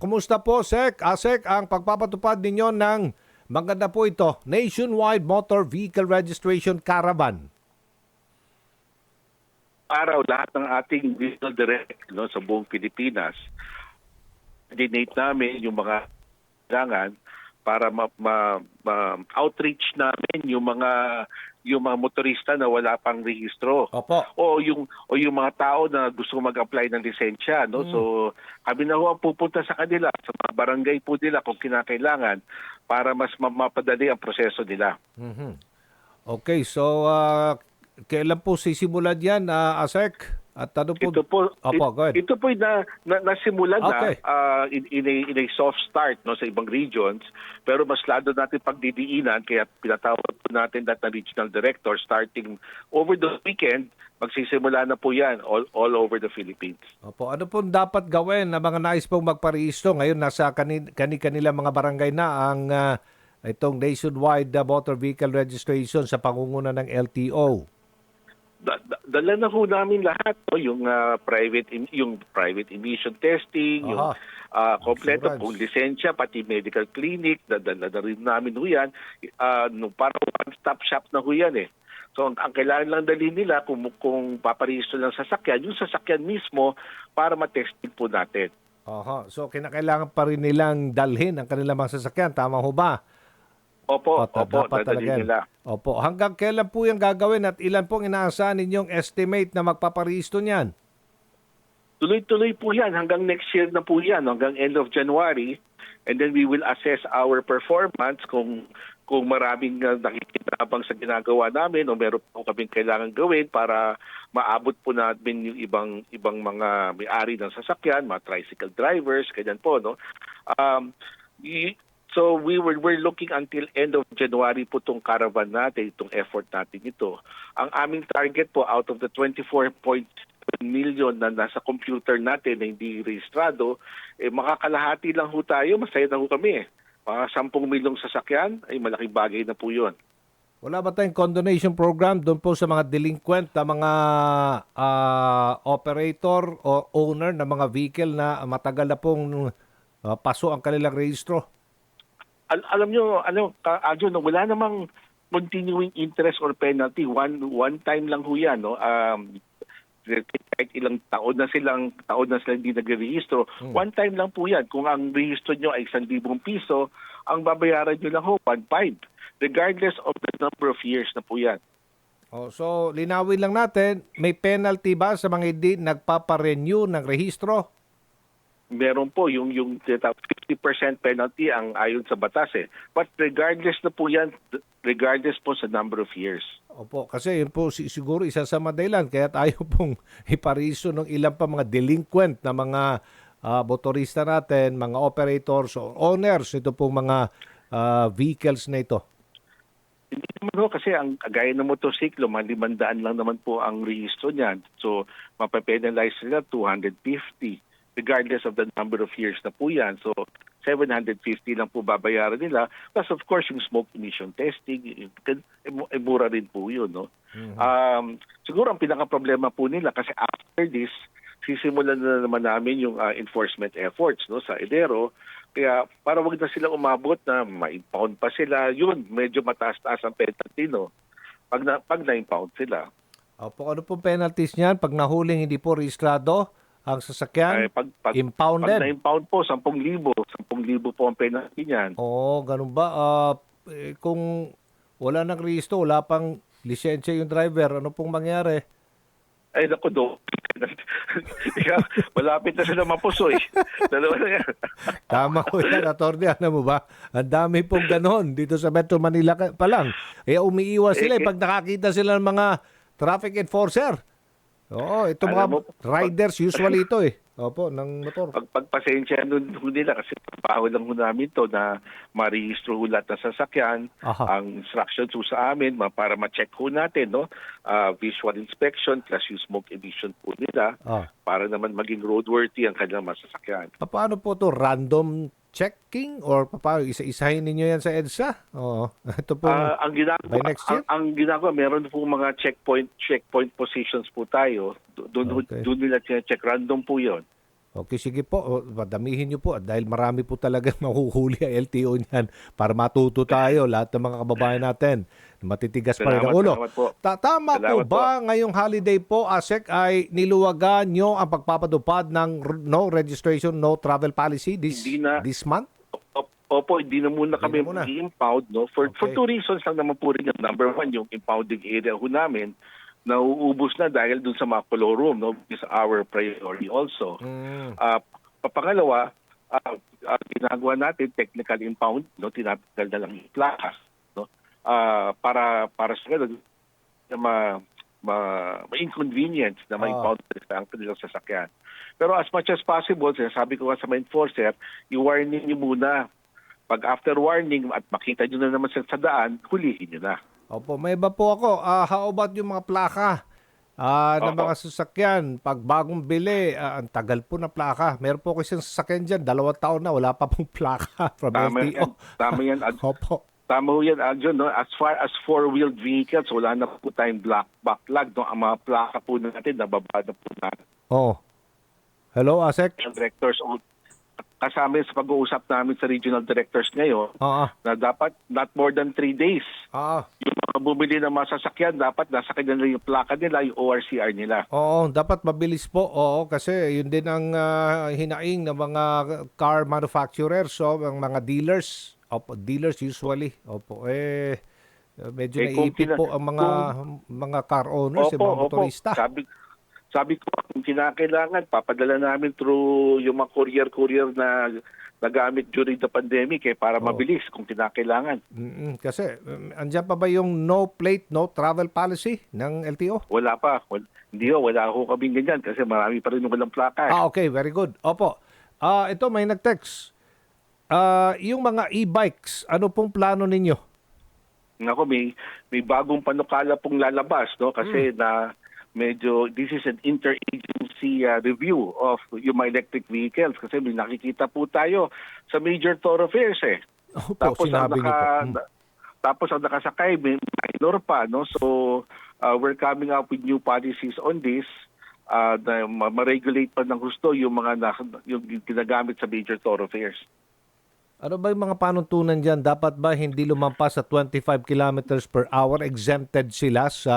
kumusta po, Sek? Asek, ang pagpapatupad ninyo ng maganda po ito, Nationwide Motor Vehicle Registration Caravan. araw lahat ng ating regional direct no, sa buong Pilipinas. Coordinate namin yung mga kailangan para ma, ma, ma- outreach namin yung mga yung mga motorista na wala pang rehistro Opo. o yung o yung mga tao na gusto mag-apply ng lisensya no so kami na ho ang pupunta sa kanila sa mga barangay po nila kung kinakailangan para mas ma- mapadali ang proseso nila Mhm. Okay, so ah, kailan po sisimulan yan, ah, Asek? At ano po? Ito po, Opo, go ahead. it- ito po na, na nasimulan Okay. na ah, in, in, a, in a soft start no sa ibang regions pero mas lalo natin pagdidiinan kaya pinatawag po natin that na regional director starting over the weekend magsisimula na po yan all, all over the Philippines. Opo, ano po dapat gawin na mga nais pong magparehistro? Ngayon, nasa kani- kani-kanila mga barangay na ang ah, itong nationwide ah, motor vehicle registration sa pangunguna ng LTO. Da- da- dala na ho namin lahat no? yung ah, private yung private emission testing yung Aha. ah, kompleto kung lisensya pati medical clinic dadala na rin namin ho yan Ah, no, para one stop shop na ho yan eh so ang, ang kailangan lang dalhin nila kung kung paparehistro ng sasakyan yung sasakyan mismo para ma-testing po natin Aha. So, kinakailangan pa rin nilang dalhin ang kanilang mga sasakyan. Tama ho ba? Opo O, ta- opo dapat talaga yan. nila Opo. Hanggang kailan po yung gagawin at ilan pong inaasahan ninyong estimate na magpaparehistro niyan? Tuloy-tuloy po yan hanggang next year na po yan, hanggang end of January. And then we will assess our performance kung kung maraming uh, nakikinabang sa ginagawa namin o meron po kaming kailangan gawin para maabot po natin yung ibang ibang mga may-ari ng sasakyan, mga tricycle drivers, ganyan po, no? Um, so we were we're looking until end of January po tong caravan natin, itong effort natin ito. Ang aming target po out of the 24.7 million na nasa computer natin na hindi rehistrado, eh makakalahati lang ho tayo, masaya na ho kami eh. Mga 10 milyong sasakyan, ay malaking bagay na po yun. Wala ba tayong condonation program doon po sa mga delinquent na mga ah, operator o owner ng mga vehicle na matagal na pong ah, paso ang kanilang rehistro? Al- alam nyo, ano, Aljo, no, wala namang continuing interest or penalty. One one time lang ho yan. No? Um, kahit ilang taon na silang taon na silang hindi nagre-rehistro, one time lang po yan. Kung ang rehistro nyo ay 1,000 piso, ang babayaran nyo lang ho, 1.5. Regardless of the number of years na po yan. Oh, so, linawin lang natin, may penalty ba sa mga hindi nagpaparenew ng rehistro? Meron po yung yung tinatawag 50% penalty ang ayon sa batas eh. But regardless na po yan, regardless po sa number of years. Opo, kasi yun po si- siguro isa sa madailan kaya ayaw pong ipariso ng ilang pa mga delinquent na mga ah, motorista natin, mga operators o owners ito pong mga ah, vehicles na ito. Hindi naman ho, kasi ang gaya ng motorsiklo, mga limandaan lang naman po ang rehistro niyan. So, mapapenalize sila 250 regardless of the number of years na po yan. So, 750 lang po babayaran nila. Plus, of course, yung smoke emission testing, eh, eh, mura rin po yun. No? Um, siguro ang pinaka-problema po nila kasi after this, sisimulan na naman namin yung uh, enforcement efforts no sa Edero. Kaya para wag na sila umabot na ma-impound pa sila, yun, medyo mataas-taas ang penalty, no? Pag, na, pag na-impound sila. Opo, ano pong penalties niyan pag nahuling hindi po rehistrado ang sasakyan? Ay, pag, pag, impounded? Pag na-impound po, 10,000. 10,000 po ang penalty niyan. Oo, ganun ba? Ah, eh, kung wala nang rehistro, wala pang lisensya yung driver, ano pong mangyari? Ay, naku, do. Kaya, malapit na sila mapusoy. Dalawa na yan. Tama ko yan, attorney. Ano mo ba? Ang dami pong ganon dito sa Metro Manila pa lang. Kaya umiiwas sila eh, Eh, pag nakakita sila ng mga traffic enforcer. Oo, ito mga Alam mo, riders usually ito eh. Opo, ng motor. Pag pagpasensya nun ho nila kasi trabaho lang ho namin to na marehistro ho lahat ng sasakyan. Aha. Ang instructions ho sa amin ma- para ma-check ho natin no Ah, visual inspection plus yung smoke emission po nila Ah. para naman maging roadworthy ang kanilang masasakyan. Pa- Paano po to Random checking or pa- paano? Isa-isahin ninyo yan sa EDSA? Oo. Ito po. Ah, ang ginagawa by next year? ang, ang ginagawa meron po mga checkpoint checkpoint positions po tayo. Do- Doon Okay. doon nila check random po 'yon. Okay, sige po. O, Padamihin niyo po dahil marami po talagang mahuhuli ang LTO niyan para matuto tayo lahat ng mga kababayan natin. Matitigas pa rin ang ulo. po. Ta- Tama po Salamat ba ngayong holiday po, ASEC, ay niluwagan nyo ang pagpapadupad ng no registration, no travel policy this, Hindi na. this month? Op- Opo, hindi na muna kami mag-impound. No? For, for Okay. two reasons lang naman po rin. Number one, yung impounding area ho namin, nauubos na dahil dun sa mga color room. No? Is our priority also. Mm. Ah, pa- pangalawa, ah, ah, ginagawa natin technical impound, no, tinatanggal na lang yung plaka, no, Ah, para para sa ganun na ma, ma, ma-inconvenience na Ah. ma-impound ang kanilang sasakyan. Pero as much as possible, sabi ko nga sa mga enforcer, i-warning nyo muna. Pag after warning at makita nyo na naman sa, sa daan, hulihin nyo na. Opo, may iba po ako. Ah, how about yung mga plaka ah, ng mga sasakyan? Pag bagong bili, ah, ang tagal po na plaka. Meron po kasi sasakyan dyan, dalawang taon na, wala pa pong plaka from Tama LTO. yan. Tama yan. Ad- Opo. Tama ho yan, Aljon. No? As far as four-wheeled vehicles, wala na po tayong black backlog. No? Ang mga plaka po natin, nababa na po natin. Oh. Hello? Ang directors, kasama sa pag-uusap namin sa regional directors ngayon, Ah, na dapat not more than three days. ah. Yung mga bumili ng mga sasakyan, dapat nasa kanila yung plaka nila, yung ORCR nila. Oo, dapat mabilis po. Oo, kasi yun din ang ah, hinaing ng mga car manufacturers, so ang mga dealers. Opo, dealers usually. Opo, eh medyo Eh, kung naiipit po ang mga mga car owners, yung mga motorista. Sabi, sabi ko, kung kinakailangan, papadala namin through yung mga courier-courier na nagamit during the pandemic eh, para Oo. mabilis kung kinakailangan. Mm-mm, kasi um, andyan pa ba yung no plate, no travel policy ng LTO? Wala pa. Wal- hindi ho, wala ho kaming ganyan kasi marami pa rin yung walang plaka. eh. Ah, okay, very good. Opo. Ah, ito may nag-text. Ah, yung mga e-bikes, ano pong plano ninyo? Nako, may, may bagong panukala pong lalabas, no? Kasi na medyo, this is an interagency uh, review of yung mga electric vehicles kasi may nakikita po tayo sa major thoroughfares eh. Opo, Tapos ang sinabi niyo po. naka, Mm. na- tapos ang nakasakay may minor pa, no? So uh, we're coming up with new policies on this uh, na ma- ma-regulate pa ng gusto yung mga na, yung ginagamit sa major thoroughfares. Ano ba yung mga panuntunan dyan? Dapat ba hindi lumampas sa 25 kilometers per hour? Exempted sila sa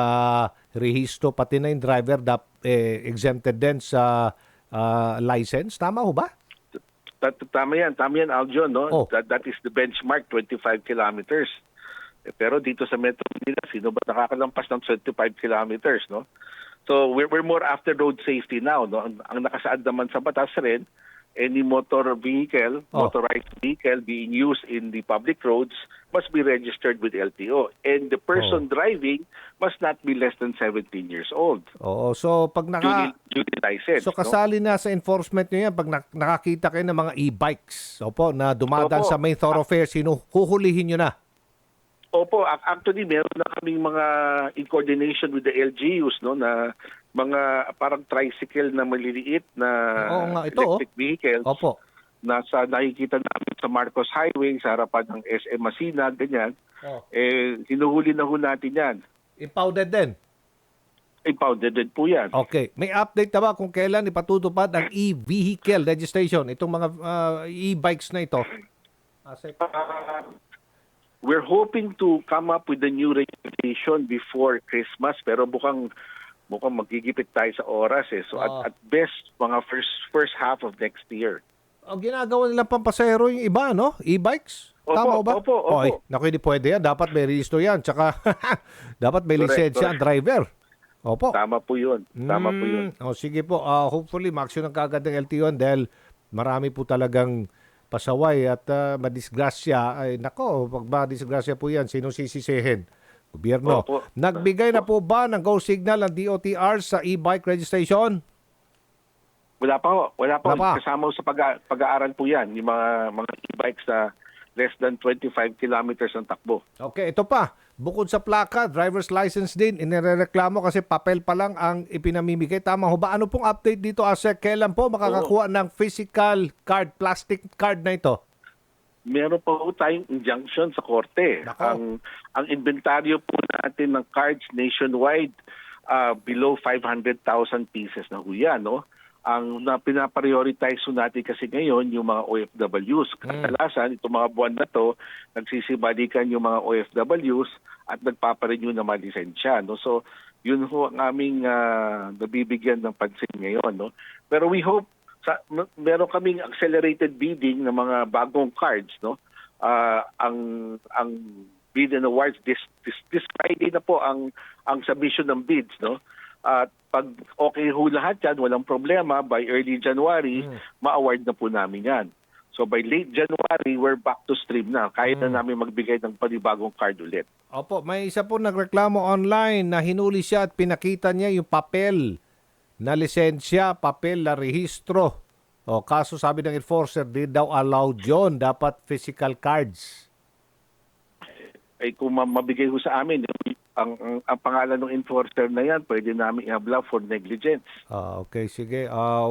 rehisto, pati na yung driver dap, eh, exempted din sa ah, license. Tama ho ba? Tama yan, tama yan, Aljon, no? Oh. That, that is the benchmark, 25 kilometers. Eh, Pero dito sa Metro Manila, sino ba nakakalampas ng 25 kilometers, no? So we're, we're more after road safety now, no? Ang, ang nakasaad naman sa batas rin, any motor vehicle, Oh. motorized vehicle being used in the public roads must be registered with LTO. And the person driving must not be less than 17 years old. Oo. So, pag naka... Duly, duly So no? kasali na sa enforcement nyo yan pag nak- nakakita kayo ng mga e-bikes. Opo, na dumadaan Opo. sa main thoroughfare, sino huhulihin nyo na? Opo, ac- actually meron na kaming mga in coordination with the LGUs no na mga parang tricycle na maliliit na Oo nga, ito, oh. electric vehicles Opo. Nasa nakikita namin sa Marcos Highway sa harapan ng SM Masina ganyan Oh. eh hinuhuli na ho natin yan. Impounded din. Impounded din po yan. Okay. May update na ba kung kailan ipatutupad ang e-vehicle registration? Itong mga ah, e-bikes na ito. Asek. Uh, we're hoping to come up with a new regulation before Christmas pero mukhang mukhang magigipit tayo sa oras eh. So Ah. at, at best mga first first half of next year. Ang ginagawa nilang pampasahero yung iba, no? E-bikes? Opo, Tama ba? opo, opo. Oy, naku, hindi pwede yan. Dapat may register yan. Tsaka, dapat may lisensya ang driver. Opo. Tama po 'yun. Tama po 'yun. Mm, O sige po, Ah, hopefully ma-action ng kagad ng LTO dahil marami po talagang pasaway at ah, madisgrasya. Ay nako, pag madisgrasya po yan, sino sisisihin? Gobyerno. Opo. Nagbigay na po ba ng go signal ang DOTR sa e-bike registration? Wala pa ho. Wala pa. Wala pa. Kasama sa pag- pag-aaral po 'yan, yung mga mga e-bikes na less than 25 kilometers ang takbo. Okay, ito pa. Bukod sa plaka, driver's license din, inireklamo kasi papel pa lang ang ipinamimigay. Tama ho ba? Ano pong update dito, Asek? Kailan po makakakuha ng physical card, plastic card na ito? Meron pa ho tayong injunction sa korte. Nako. Ang ang inventaryo po natin ng cards nationwide ah, below 500,000 pieces na ho yan, no? Ang na pinaprioritize natin kasi ngayon yung mga OFWs. Kadalasan itong mga buwan na to nagsisibalikan yung mga OFWs at nagpaparenew mga lisensya no. So yun ho ang aming ah, nabibigyan ng pansin ngayon no. Pero we hope sa meron kaming accelerated bidding ng mga bagong cards no. Ah, ang ang bid and awards this, this this Friday na po ang ang submission ng bids no. At pag okay ho lahat yan, walang problema, by early January, ma-award na po namin yan. So by late January, we're back to stream na. Kaya na namin magbigay ng panibagong card ulit. Opo, may isa po nagreklamo online na hinuli siya at pinakita niya yung papel na lisensya, papel na rehistro. O kaso sabi ng enforcer, di daw allowed yon dapat physical cards. Ay kung ma- mabigay ho sa amin, ang, ang, ang pangalan ng enforcer na yan, pwede namin i-habla for negligence. Ah, okay, sige. Ah,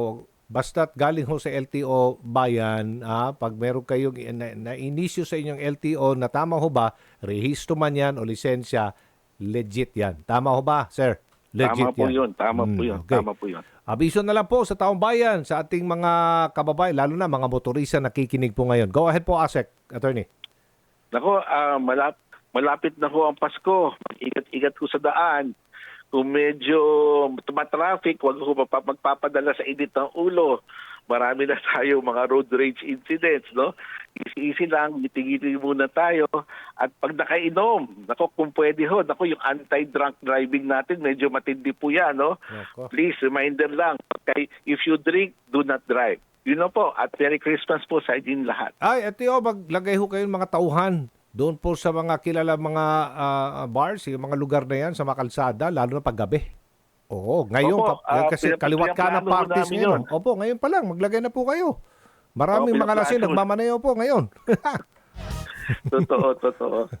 basta't galing ho sa LTO bayan, ah, pag meron kayong na, na-inisyo sa inyong LTO na tama ho ba, rehistro man yan o lisensya, legit yan. Tama ho ba, sir? Legit tama po yan. yun, tama po Hmm, yun, okay. tama po yun. Abiso na lang po sa taong bayan, sa ating mga kababayan, lalo na mga motorista nakikinig po ngayon. Go ahead po, Asek, attorney. Nako, ah, malap, malapit na ho ang Pasko. Ingat-ingat ho sa daan. Kung medyo tumatraffic, huwag ho magpa- magpapadala sa init ng ulo. Marami na tayo mga road rage incidents, no? Easy-easy lang, gitigilin muna tayo. At pag nakainom, nako kung pwede ho, nako yung anti-drunk driving natin, medyo matindi po yan, no? Nako. Please, reminder lang, okay, if you drink, do not drive. Yun na po, at Merry Christmas po sa inyong lahat. Ay, ito yun, maglagay ho kayo ng mga tauhan. Doon po sa mga kilala mga ah, bars, yung mga lugar na yan, sa mga kalsada, lalo na paggabi. Oo, ngayon, Opo, pa- ah, kasi kaliwat ka ho parties ngayon. yun. Opo, ngayon pa lang, maglagay na po kayo. Maraming Oo, mga lasing nagmamaneho po ngayon. Totoo, totoo.